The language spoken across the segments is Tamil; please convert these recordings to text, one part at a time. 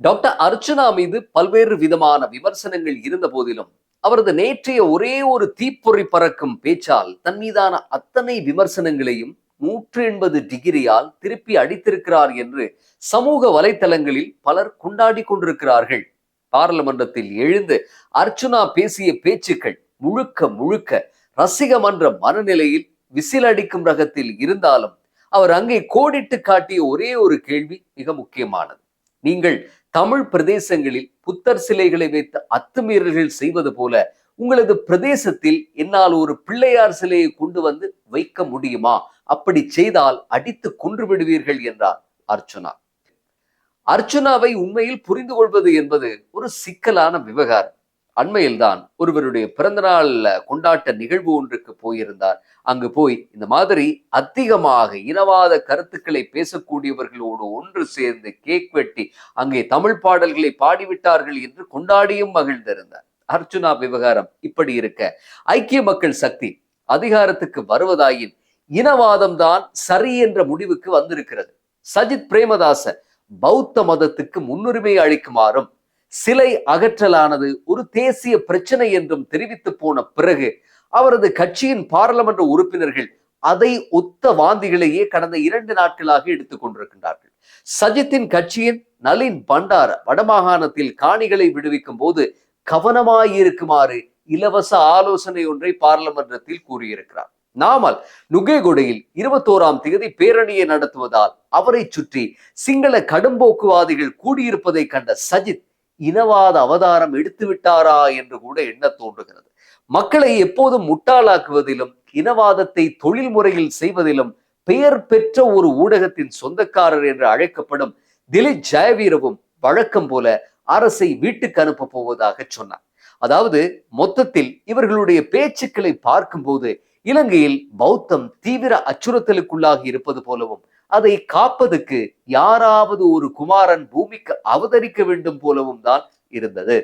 டாக்டர் அர்ச்சனா மீது பல்வேறு விதமான விமர்சனங்கள் இருந்த போதிலும் அவரது நேற்றைய ஒரே ஒரு தீப்பொறி பறக்கும் பேச்சால் தன் மீதான அத்தனை விமர்சனங்களையும் நூற்றி எண்பது டிகிரியால் திருப்பி அடித்திருக்கிறார் என்று சமூக வலைத்தளங்களில் பலர் கொண்டாடி கொண்டிருக்கிறார்கள். பாராளுமன்றத்தில் எழுந்து அர்ச்சுனா பேசிய பேச்சுக்கள் முழுக்க முழுக்க ரசிக மன்ற மனநிலையில் விசில் அடிக்கும் ரகத்தில் இருந்தாலும் அவர் அங்கே கோடிட்டு காட்டிய ஒரே ஒரு கேள்வி மிக முக்கியமானது. நீங்கள் தமிழ் பிரதேசங்களில் புத்தர் சிலைகளை வைத்து அத்துமீறல்கள் செய்வது போல உங்களது பிரதேசத்தில் என்னால் ஒரு பிள்ளையார் சிலையை கொண்டு வந்து வைக்க முடியுமா? அப்படி செய்தால் அடித்து கொன்று விடுவீர்கள் என்றார் அர்ச்சுனா. அர்ச்சுனாவை உண்மையில் புரிந்து கொள்வது என்பது ஒரு சிக்கலான விவகாரம். அண்மையில்தான் ஒருவருடைய பிறந்தநாள் கொண்டாட்ட நிகழ்வு ஒன்றுக்கு போயிருந்தார். அங்கு போய் இந்த மாதிரி அதிகமாக இனவாத கருத்துக்களை பேசக்கூடியவர்களோடு ஒன்று சேர்ந்து கேக் வெட்டி அங்கே தமிழ் பாடல்களை பாடிவிட்டார்கள் என்று கொண்டாடியும் மகிழ்ந்திருந்தார். அர்ச்சுனா விவகாரம் இப்படி இருக்க ஐக்கிய மக்கள் சக்தி அதிகாரத்துக்கு வருவதாயின் இனவாதம் தான் சரி என்ற முடிவுக்கு வந்திருக்கிறது. சஜித் பிரேமதாச பௌத்த மதத்துக்கு முன்னுரிமை அளிக்குமாறும் சிலை அகற்றலானது ஒரு தேசிய பிரச்சனை என்றும் தெரிவித்து போன பிறகு அவரது கட்சியின் பாராளுமன்ற உறுப்பினர்கள் அதை ஒத்த வாந்திகளையே கடந்த இரண்டு நாட்களாக எடுத்துக் கொண்டிருக்கின்றார்கள். சஜித்தின் கட்சியின் நளின் பண்டார வடமாகாணத்தில் காணிகளை விடுவிக்கும் போது கவனமாயிருக்குமாறு இலவச ஆலோசனை ஒன்றை பாராளுமன்றத்தில் கூறியிருக்கிறார். நாமல் நுகேகொடையில் இருபத்தோராம் தேதி பேரணியை நடத்துவதால் அவரை சுற்றி சிங்கள கடும்போக்குவாதிகள் கூடியிருப்பதை கண்ட சஜித் இனவாத அவதாரம் எடுத்து விட்டாரா என்று கூட எண்ண தோன்றுகிறது. மக்களை எப்போதும் முட்டாளாக்குவதிலும் இனவாதத்தை தொழில் முறையில் செய்வதிலும் பெயர் பெற்ற ஒரு ஊடகத்தின் சொந்தக்காரர் என்று அழைக்கப்படும் திலீப் ஜெயவீரவும் வழக்கம் போல அரசை வீட்டுக்கு அனுப்ப போவதாக சொன்னார். அதாவது மொத்தத்தில் இவர்களுடைய பேச்சுக்களை பார்க்கும்போது இலங்கையில் பௌத்தம் தீவிர அச்சுறுத்தலுக்குள்ளாகி இருப்பது போலவும் அதை காப்பதற்கு யாராவது ஒரு குமாரன் பூமிக்கு அவதரிக்க வேண்டும் போலவும் தான் இருந்தது.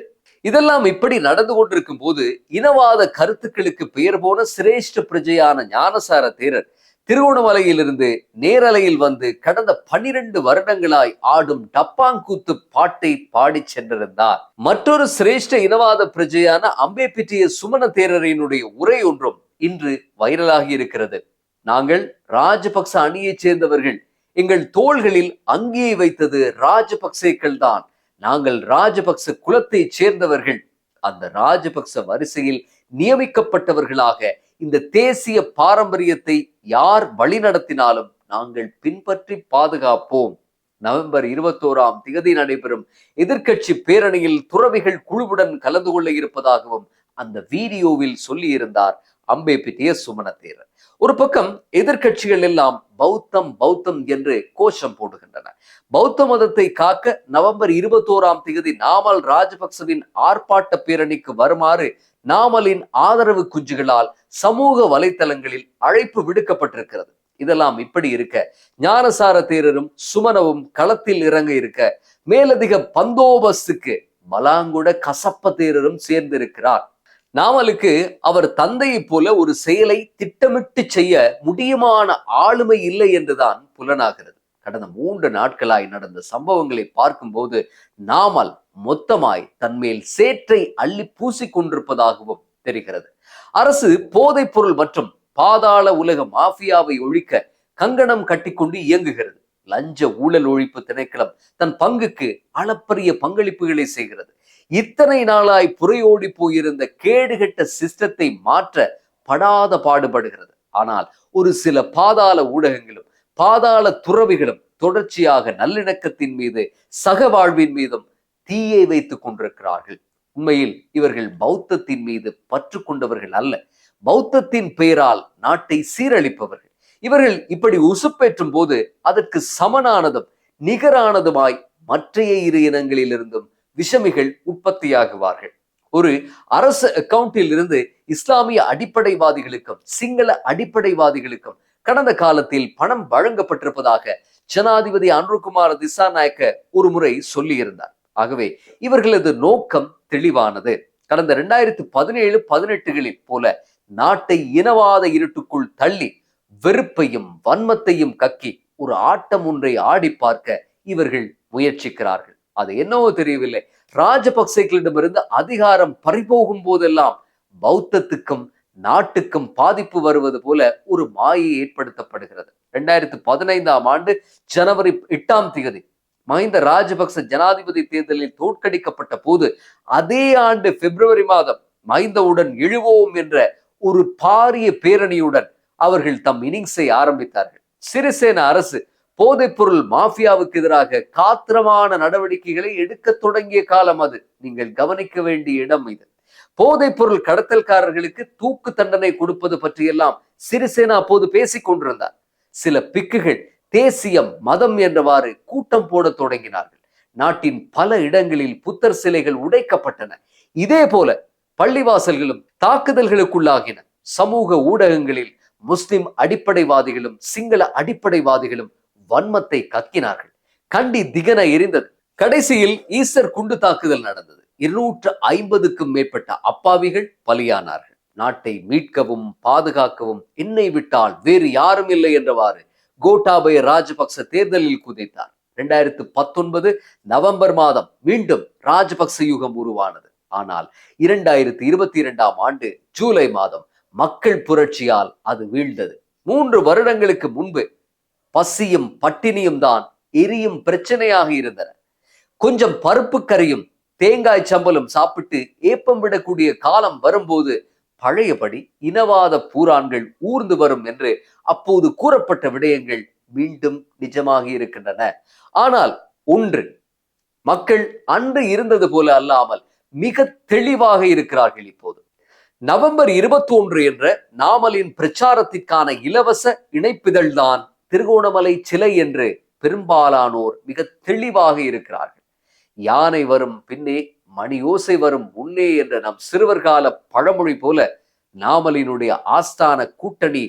இதெல்லாம் இப்படி நடந்து கொண்டிருக்கும் போது இனவாத கருத்துக்களுக்கு பெயர் போன சிரேஷ்ட பிரஜையான ஞானசார தேரர் திருவோணமலையிலிருந்து நேரலையில் வந்து கடந்த பனிரெண்டு வருடங்களாய் ஆடும் டப்பாங்கூத்து பாட்டை பாடி சென்றிருந்தார். மற்றொரு சிரேஷ்ட இனவாத பிரஜையான அம்பேபிட்டிய சுமண தேரரினுடைய உரை ஒன்றும் இன்று வைரலாகி இருக்கிறது. நாங்கள் ராஜபக்ச அணியைச் சேர்ந்தவர்கள். எங்கள் தோள்களில் அங்கே வைத்தது ராஜபக்சேக்கள் தான் நாங்கள் ராஜபக்ச குலத்தை சேர்ந்தவர்கள். அந்த ராஜபக்ச வரிசையில் நியமிக்கப்பட்டவர்களாக இந்த தேசிய பாரம்பரியத்தை யார் வழிநடத்தினாலும் நாங்கள் பின்பற்றி பாதுகாப்போம். நவம்பர் இருபத்தோராம் திகதி நடைபெறும் எதிர்க்கட்சி பேரணியில் துறவிகள் குழுவுடன் கலந்து கொள்ள இருப்பதாகவும் அந்த வீடியோவில் சொல்லியிருந்தார் அம்பேபிட்டிய சுமணத்தேரர் ஒரு பக்கம் எதிர்கட்சிகள் எல்லாம் பௌத்தம் பௌத்தம் என்று கோஷம் போடுகின்றன. பௌத்த மதத்தை காக்க நவம்பர் இருபத்தோராம் தேதி நாமல் ராஜபக்சவின் ஆர்ப்பாட்ட பேரணிக்கு வருமாறு நாமலின் ஆதரவு குஞ்சுகளால் சமூக வலைத்தளங்களில் அழைப்பு விடுக்கப்பட்டிருக்கிறது. இதெல்லாம் இப்படி இருக்க ஞானசார தேரரும் சுமனவும் களத்தில் இறங்க இருக்க மேலதிக பந்தோபஸ்துக்கு மலாங்குட கசப்ப தேரரும் சேர்ந்திருக்கிறார். நாமலுக்கு அவர் தந்தையைப் போல ஒரு செயலை திட்டமிட்டு செய்ய முடியுமான ஆளுமை இல்லை என்றுதான் புலனாகிறது. கடந்த மூன்று நாட்களாய் நடந்த சம்பவங்களை பார்க்கும்போது நாமல் மொத்தமாய் தன்மேல் சேற்றை அள்ளி பூசிக் கொண்டிருப்பதாகவும் தெரிகிறது. அரசு போதைப் பொருள் மற்றும் பாதாள உலக மாஃபியாவை ஒழிக்க கங்கணம் கட்டிக்கொண்டு இயங்குகிறது. லஞ்ச ஊழல் ஒழிப்பு திணைக்களம் தன் பங்குக்கு அளப்பரிய பங்களிப்புகளை செய்கிறது. இத்தனை நாளாய் புறையோடி போயிருந்த கேடுகட்ட சிஸ்டத்தை மாற்ற படாத பாடுபடுகிறது. ஆனால் ஒரு சில பாதாள ஊடகங்களும் பாதாள துறவிகளும் தொடர்ச்சியாக நல்லிணக்கத்தின் மீது சக வாழ்வின் மீதும் தீயை வைத்துக் கொண்டிருக்கிறார்கள். உண்மையில் இவர்கள் பௌத்தத்தின் மீது பற்று கொண்டவர்கள் அல்ல. பௌத்தத்தின் பெயரால் நாட்டை சீரழிப்பவர்கள். இவர்கள் இப்படி உசுப்பேற்றும் போது அதற்கு சமனானதும் நிகரானதுமாய் மற்றைய இரு இனங்களிலிருந்தும் விஷமிகள் உற்பத்தியாகுவார்கள். ஒரு அரசு அக்கவுண்டில் இருந்து இஸ்லாமிய அடிப்படைவாதிகளுக்கும் சிங்கள அடிப்படைவாதிகளுக்கும் கடந்த காலத்தில் பணம் வழங்கப்பட்டிருப்பதாக ஜனாதிபதி அன்ருகுமார் திசாநாயக்க ஒரு முறை சொல்லியிருந்தார். ஆகவே இவர்களது நோக்கம் தெளிவானது. கடந்த இரண்டாயிரத்தி பதினேழு பதினெட்டுகளில் போல நாட்டை இனவாத இருட்டுக்குள் தள்ளி வெறுப்பையும் வன்மத்தையும் கக்கி ஒரு ஆட்டம் ஒன்றை ஆடி பார்க்க இவர்கள் முயற்சிக்கிறார்கள். அது என்னவோ தெரியவில்லை. ராஜபக்சேக்களிடமிருந்து அதிகாரம் பறிபோகும் போதெல்லாம் பௌத்தத்துக்கும் நாட்டுக்கும் பாதிப்பு வருவது போல ஒரு மாயை ஏற்படுத்தப்படுகிறது. இரண்டாயிரத்தி பதினைந்தாம் ஆண்டு ஜனவரி எட்டாம் தேதி மஹிந்த ராஜபக்ச ஜனாதிபதி தேர்தலில் தோற்கடிக்கப்பட்ட போது அதே ஆண்டு பிப்ரவரி மாதம் மஹிந்தவுடன் எழுவோம் என்ற ஒரு பாரிய பேரணியுடன் அவர்கள் தம் இன்னிங்ஸை ஆரம்பித்தார்கள். சிறிசேன அரசு போதைப்பொருள் மாஃபியாவுக்கு எதிராக காத்திரமான நடவடிக்கைகளை எடுக்க தொடங்கிய காலம் அது. நீங்கள் கவனிக்க வேண்டிய இடம் இது. போதைப்பொருள் கடத்தல்காரர்களுக்கு தூக்கு தண்டனை கொடுப்பது பற்றியெல்லாம் சிறிசேனா அப்போது பேசிக் கொண்டிருந்தார். சில பிக்குகள் தேசியம் மதம் என்றவாறு கூட்டம் போட தொடங்கினார்கள். நாட்டின் பல இடங்களில் புத்தர் சிலைகள் உடைக்கப்பட்டன. இதே போல பள்ளிவாசல்களும் தாக்குதல்களுக்குள்ளாகின. சமூக ஊடகங்களில் முஸ்லிம் அடிப்படைவாதிகளும் சிங்கள அடிப்படைவாதிகளும் வன்மத்தை கக்கினார்கள். கண்டி திகன எரிந்தது. கடைசியில் ஈஸ்டர் குண்டு தாக்குதல் நடந்தது. இருநூற்று ஐம்பதுக்கும் மேற்பட்ட அப்பாவிகள் பலியானார்கள். நாட்டை மீட்கவும் பாதுகாக்கவும் என்னை விட்டால் வேறு யாரும் இல்லை என்றவாறு கோட்டாபய ராஜபக்ச தேர்தலில் குதித்தார். இரண்டாயிரத்து பத்தொன்பது நவம்பர் மாதம் மீண்டும் ராஜபக்ச யுகம் உருவானது. ஆனால் இரண்டாயிரத்தி இருபத்தி இரண்டாம் ஆண்டு ஜூலை மாதம் மக்கள் புரட்சியால் அது வீழ்ந்தது. மூன்று வருடங்களுக்கு முன்பு பசியும் பட்டினியும் தான் எரியும் பிரச்சனையாக இருந்தன. கொஞ்சம் பருப்பு கறியும் தேங்காய் சம்பலும் சாப்பிட்டு ஏப்பம் விடக்கூடிய காலம் வரும்போது பழையபடி இனவாத பூரான்கள் ஊர்ந்து வரும் என்று அப்போது கூறப்பட்ட விடயங்கள் மீண்டும் நிஜமாகி இருக்கின்றன. ஆனால் ஒன்று மக்கள் அன்று இருந்தது போல அல்லாமல் மிக தெளிவாக இருக்கிறார்கள் இப்போது. நவம்பர் இருபத்தி ஒன்று என்ற நாமலின் பிரச்சாரத்திற்கான இலவச இணைப்பிதழ் தான் திருகோணமலை சிலை என்று பெரும்பாலானோர் மிக தெளிவாக இருக்கிறார்கள். யானை வரும் பின்னே மணி ஓசை வரும் முன்னே என்ற நம் சிறுவர்கால பழமொழி போல நாமலினுடைய ஆஸ்தான கூட்டணி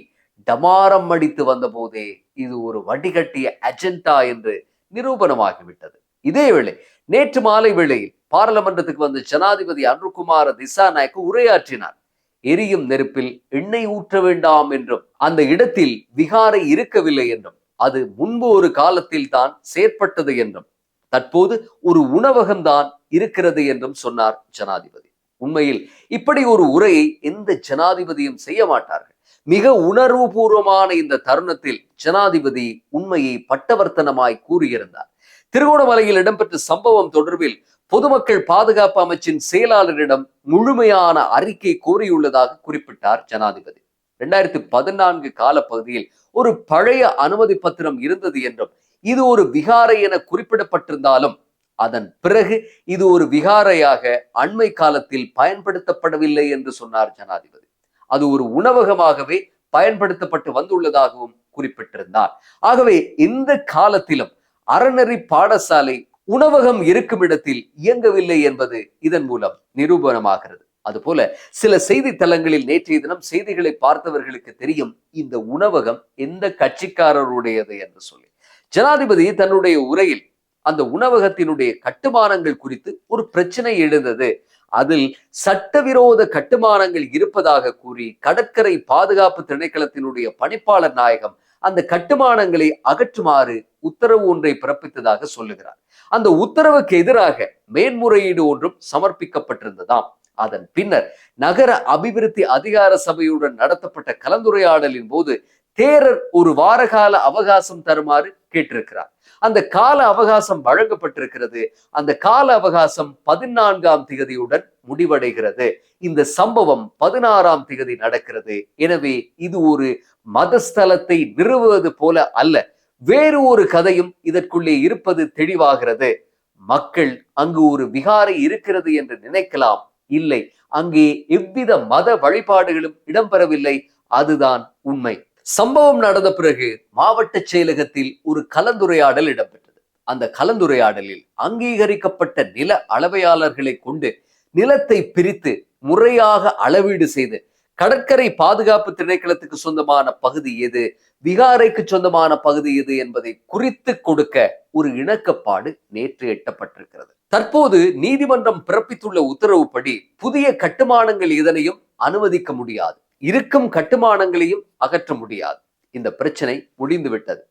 டமாரம் அடித்து வந்த போதே இது ஒரு வடிகட்டிய அஜெண்டா என்று நிரூபணமாகிவிட்டது. இதேவேளை நேற்று மாலை வேளையில் பாராளுமன்றத்துக்கு வந்த ஜனாதிபதி அன்ருகுமார திசாநாயக்கு உரையாற்றினார். எரியும் நெருப்பில் எண்ணெய் ஊற்ற வேண்டாம் என்றும் அந்த இடத்தில் விகாரை இருக்கவில்லை என்றும் அது முன்பு ஒரு காலத்தில் தான் செயற்பட்டது என்றும் தற்போது ஒரு உணவகம்தான் இருக்கிறது என்றும் சொன்னார் ஜனாதிபதி. உண்மையில் இப்படி ஒரு உரையை எந்த ஜனாதிபதியும் செய்ய மாட்டார்கள். மிக உணர்வுபூர்வமான இந்த தருணத்தில் ஜனாதிபதி உண்மையை பட்டவர்த்தனமாய் கூறியிருந்தார். திருகோணமலையில் இடம்பெற்ற சம்பவம் தொடர்பில் பொதுமக்கள் பாதுகாப்பு அமைச்சின் செயலாளரிடம் முழுமையான அறிக்கை கோரியுள்ளதாக குறிப்பிட்டார் ஜனாதிபதி. இரண்டாயிரத்தி பதினான்கு காலப்பகுதியில் ஒரு பழைய அனுமதி பத்திரம் இருந்தது என்றும் இது ஒரு விகாரை என குறிப்பிடப்பட்டிருந்தாலும் அதன் பிறகு இது ஒரு விகாரையாக அண்மை காலத்தில் பயன்படுத்தப்படவில்லை என்று சொன்னார் ஜனாதிபதி. அது ஒரு உணவகமாகவே பயன்படுத்தப்பட்டு வந்துள்ளதாகவும் குறிப்பிட்டிருந்தார். ஆகவே இந்த காலத்திலும் அறநெறி பாடசாலை உணவகம் இருக்கும் இடத்தில் இயங்கவில்லை என்பது இதன் மூலம் நிரூபணமாகிறது. அதுபோல சில செய்தி தளங்களில் நேற்றைய தினம் செய்திகளை பார்த்தவர்களுக்கு தெரியும் இந்த உணவகம் எந்த கட்சிக்காரருடையது என்று சொல்லி. ஜனாதிபதி தன்னுடைய உரையில் அந்த உணவகத்தினுடைய கட்டுமானங்கள் குறித்து ஒரு பிரச்சனை எழுந்தது. அதில் சட்டவிரோத கட்டுமானங்கள் இருப்பதாக கூறி கடற்கரை பாதுகாப்பு திணைக்களத்தினுடைய பணிப்பாளர் நாயகம் அந்த கட்டுமானங்களை அகற்றுமாறு உத்தரவு ஒன்றை பிறப்பித்ததாக சொல்லுகிறார். அந்த உத்தரவுக்கு எதிராக மேன்முறையீடு ஒன்றும் சமர்ப்பிக்கப்பட்டிருந்ததாம். அதன் பின்னர் நகர அபிவிருத்தி அதிகார சபையுடன் நடத்தப்பட்ட கலந்துரையாடலின் போது தேரர் ஒரு வாரகால அவகாசம் தருமாறு கேட்டிருக்கிறார். அந்த கால அவகாசம் வழங்கப்பட்டிருக்கிறது. அந்த கால அவகாசம் பதினான்காம் திகதியுடன் முடிவடைகிறது. இந்த சம்பவம் பதினாறாம் திகதி நடக்கிறது. எனவே இது ஒரு மதஸ்தலத்தை நிறுவுவது போல அல்ல. வேறு ஒரு கதையும் இதற்குள்ளே இருப்பது தெளிவாகிறது. மக்கள் அங்கு ஒரு விகாரை இருக்கிறது என்று நினைக்கலாம். இல்லை அங்கே எவ்வித மத வழிபாடுகளும் இடம்பெறவில்லை. அதுதான் உண்மை. சம்பவம் நடந்த பிறகு மாவட்ட செயலகத்தில் ஒரு கலந்துரையாடல் இடம்பெற்றது. அந்த கலந்துரையாடலில் அங்கீகரிக்கப்பட்ட நில அளவையாளர்களை கொண்டு நிலத்தை பிரித்து முறையாக அளவீடு செய்து கடற்கரை பாதுகாப்பு திணைக்களத்துக்கு சொந்தமான பகுதி எது விகாரைக்கு சொந்தமான பகுதி எது என்பதை குறித்து கொடுக்க ஒரு இணக்கப்பாடு நேற்று எட்டப்பட்டிருக்கிறது. தற்போது நீதிமன்றம் பிறப்பித்துள்ள உத்தரவுப்படி புதிய கட்டுமானங்கள் இதனையும் அனுமதிக்க முடியாது. இருக்கும் கட்டுமானங்களையும் அகற்ற முடியாது. இந்த பிரச்சனை முடிந்து விட்டது.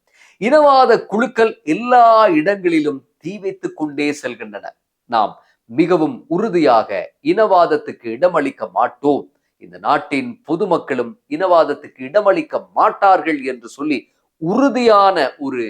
இனவாத குழுக்கள் எல்லா இடங்களிலும் தீ வைத்துக் கொண்டே செல்கின்றன. நாம் மிகவும் உறுதியாக இனவாதத்துக்கு இடமளிக்க மாட்டோம். இந்த நாட்டின் பொதுமக்களும் இனவாதத்துக்கு இடமளிக்க மாட்டார்கள் என்று சொல்லி உறுதியான ஒரு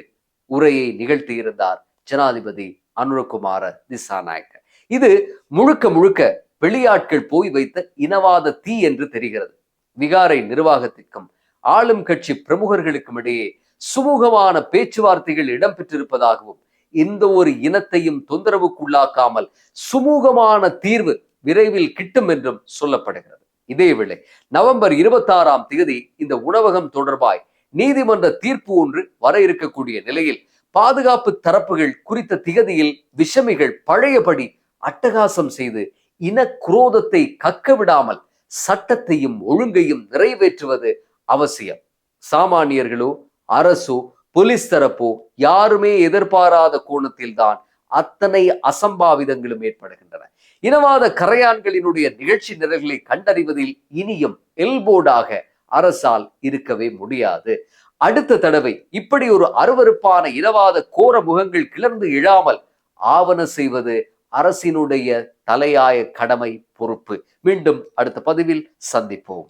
உரையை நிகழ்த்தியிருந்தார் ஜனாதிபதி அனுரகுமார திசாநாயக்க இது முழுக்க முழுக்க வெளியாட்கள் போய் வைத்த இனவாத தீ என்று தெரிகிறது. விகாரை நிர்வாகத்திற்கும் ஆளும் கட்சி பிரமுகர்களுக்கும் இடையே சுமூகமான பேச்சுவார்த்தைகள் இடம்பெற்றிருப்பதாகவும் எந்த ஒரு இனத்தையும் தொந்தரவுக்குள்ளாக்காமல் சுமூகமான தீர்வு விரைவில் கிட்டும் என்றும் சொல்லப்படுகிறது. இதேவேளை நவம்பர் இருபத்தி ஆறாம் தேதி இந்த உணவகம் தொடர்பாய் நீதிமன்ற தீர்ப்பு ஒன்று வர இருக்கக்கூடிய நிலையில் பாதுகாப்பு தரப்புகள் குறித்த திகதியில் விஷமிகள் பழையபடி அட்டகாசம் செய்து இன குரோதத்தை கக்க விடாமல் சட்டத்தையும் ஒழுங்கையும் நிறைவேற்றுவது அவசியம். சாமானியர்களோ அரசோ போலீஸ் தரப்போ யாருமே எதிர்பாராத கோணத்தில் தான் அத்தனை அசம்பாவிதங்களும் ஏற்படுகின்றன. இனவாத கரையான்களினுடைய நிகழ்ச்சி நிரல்களை கண்டறிவதில் இனியும் எல்போர்டாக அரசால் இருக்கவே முடியாது. அடுத்த தடவை இப்படி ஒரு அருவருப்பான இனவாத கோர முகங்கள் கிளர்ந்து இழாமல் ஆவண செய்வது அரசினுடைய தலையாய கடமை பொறுப்பு. மீண்டும் அடுத்த பதிவில் சந்திப்போம்.